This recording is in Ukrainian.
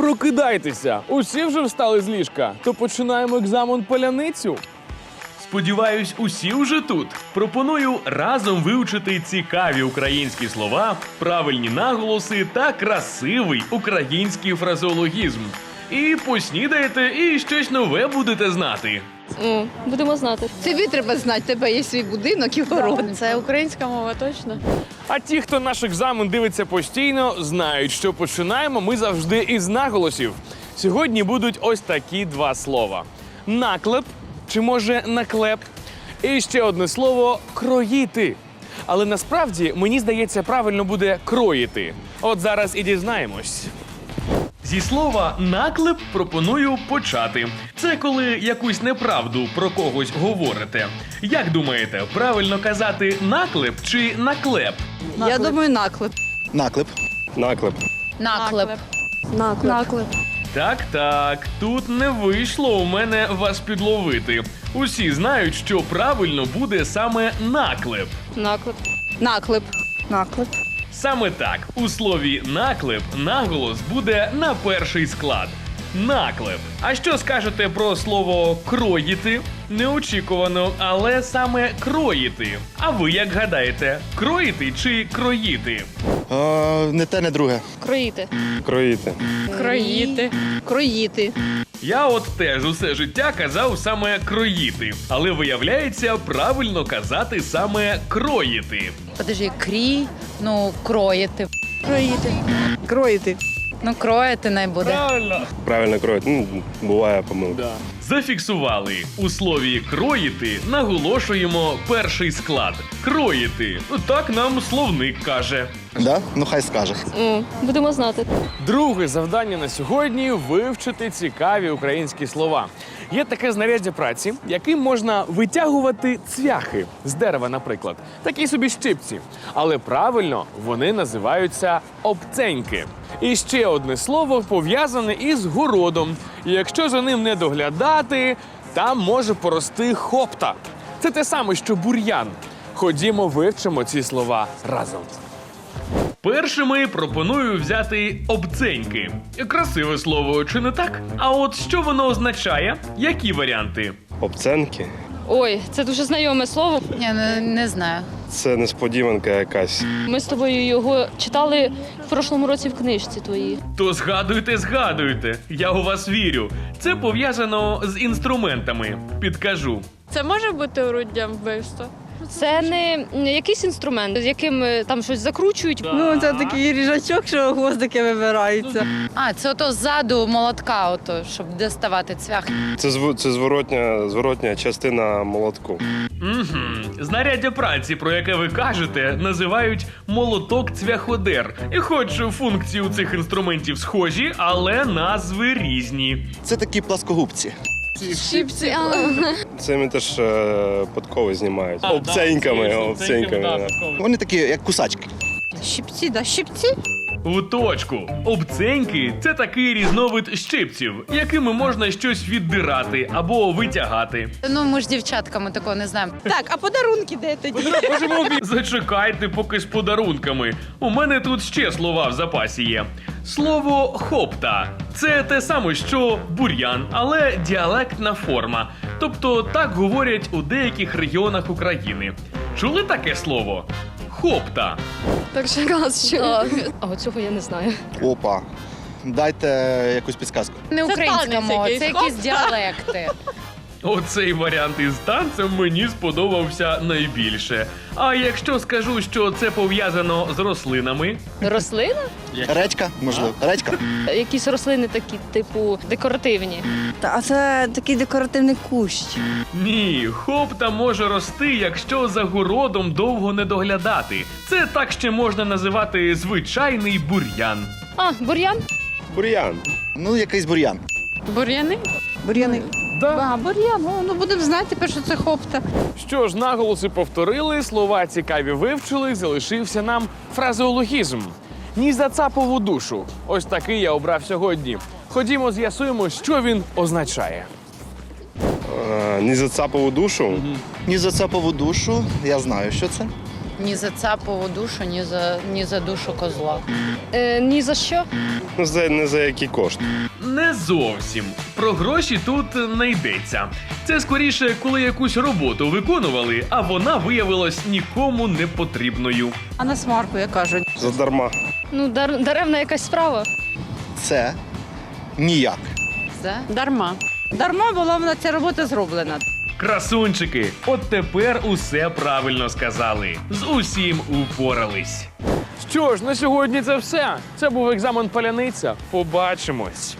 Прокидайтеся! Усі вже встали з ліжка. То починаємо екзамен поляницю. Сподіваюсь, усі вже тут. Пропоную разом вивчити цікаві українські слова, правильні наголоси та красивий український фразеологізм. І поснідаєте, і щось нове будете знати. О, будемо знати. Тобі треба знати, тебе є свій будинок і город. Це українська мова точно. А ті, хто наш екзамен дивиться постійно, знають, що починаємо ми завжди із наголосів. Сьогодні будуть ось такі два слова: наклеп чи може наклеп. І ще одне слово кроїти. Але насправді мені здається, правильно буде кроїти. От зараз і дізнаємось. Зі слова наклеп пропоную почати. Це коли якусь неправду про когось говорите. Як думаєте, правильно казати наклеп чи наклеп? Я думаю, наклеп. Наклеп. Наклеп. Наклеп. Наклеп. Наклеп. Так, так, тут не вийшло у мене вас підловити. Усі знають, що правильно буде саме наклеп. Наклеп. Наклеп. Наклеп. Саме так, у слові наклеп наголос буде на перший склад. Наклеп. А що скажете про слово кроїти? Неочікувано, але саме кроїти. А ви як гадаєте, кроїти чи кроїти? Не те, не друге. Кроїти. Кроїти. Кроїти. Кроїти. Я от теж усе життя казав саме кроїти, але виявляється, правильно казати саме кроїти. Подожди, крій, ну кроїти. Кроїти. Кроїти. Ну, кроїти не буде. Правильно. Правильно кроїти. Ну, буває помилка. Зафіксували у слові кроїти наголошуємо перший склад. Кроїти. Так нам словник каже. Да? Ну хай скаже. О, будемо знати. Друге завдання на сьогодні вивчити цікаві українські слова. Є таке знаряддя праці, яким можна витягувати цвяхи з дерева, наприклад, такі собі щипці. Але правильно вони називаються обценьки. І ще одне слово пов'язане із городом. І якщо за ним не доглядати, там може порости хопта. Це те саме, що бур'ян. Ходімо, вивчимо ці слова разом. Першими пропоную взяти обценьки. Красиве слово, чи не так? А от що воно означає? Які варіанти? Обценки. Ой, це дуже знайоме слово. Я не, не знаю. Це несподіванка якась. Ми з тобою його читали в прошлому році в книжці твоїй. То згадуйте, згадуйте. Я у вас вірю. Це пов'язано з інструментами. Підкажу. Це може бути оруддям вбивства? Це не якийсь інструмент, з яким е, там щось закручують. Ну, це такий ріжачок, що гвоздики вибираються. А, це ото ззаду молотка, ото, щоб доставати цвях. Це зв... це зворотня, зворотня частина молотку. Угу. Знаряддя праці, про яке ви кажете, називають молоток цвяходер. І хоч функції у цих інструментів схожі, але назви різні. Це такі пласкогубці. Щипці. Це ми теж е, подкови знімають. обценьками, обценьками. да. Вони такі, як кусачки. Щипці, да, щипці. У точку. Обценьки це такий різновид щипців, якими можна щось віддирати або витягати. Ну, ми ж дівчатками такого не знаємо. Так, а подарунки де тоді? Зачекайте поки з подарунками. У мене тут ще слова в запасі є. Слово хопта це те саме, що бур'ян, але діалектна форма. Тобто так говорять у деяких регіонах України. Чули таке слово? Хопта. Перший раз що. А цього я не знаю. Опа. Дайте якусь підказку. Не українська мова, це якісь діалекти. Оцей варіант із танцем мені сподобався найбільше. А якщо скажу, що це пов'язано з рослинами, Рослина? Редька, можливо. Редька. Якісь рослини такі, типу, декоративні. А це такий декоративний кущ. Ні, хопта може рости, якщо за городом довго не доглядати. Це так ще можна називати звичайний бур'ян. А, бур'ян? Бур'ян. Ну, якийсь бур'ян. Бур'яни? Бур'яни. Да. А, бур'ян, О, ну будемо знати тепер, що це хопта. Що ж, наголоси повторили, слова цікаві вивчили, залишився нам фразеологізм. Ні за цапову душу. Ось такий я обрав сьогодні. Ходімо, з'ясуємо, що він означає. Е, ні за цапову душу. Ні за цапову душу. Я знаю, що це. Ні за цапову душу, ні за, ні за душу козла. Е, ні за що. Ну, за, не за які кошти. Не зовсім. Про гроші тут не йдеться. Це скоріше, коли якусь роботу виконували, а вона виявилась нікому не потрібною. А на смарку, як кажуть. Задарма. Ну, дар, даремна якась справа. Це ніяк. Це Дарма. Дарма була вона ця робота зроблена. Красунчики, от тепер усе правильно сказали. З усім упорались. Що ж, на сьогодні це все. Це був екзамен паляниця. Побачимось.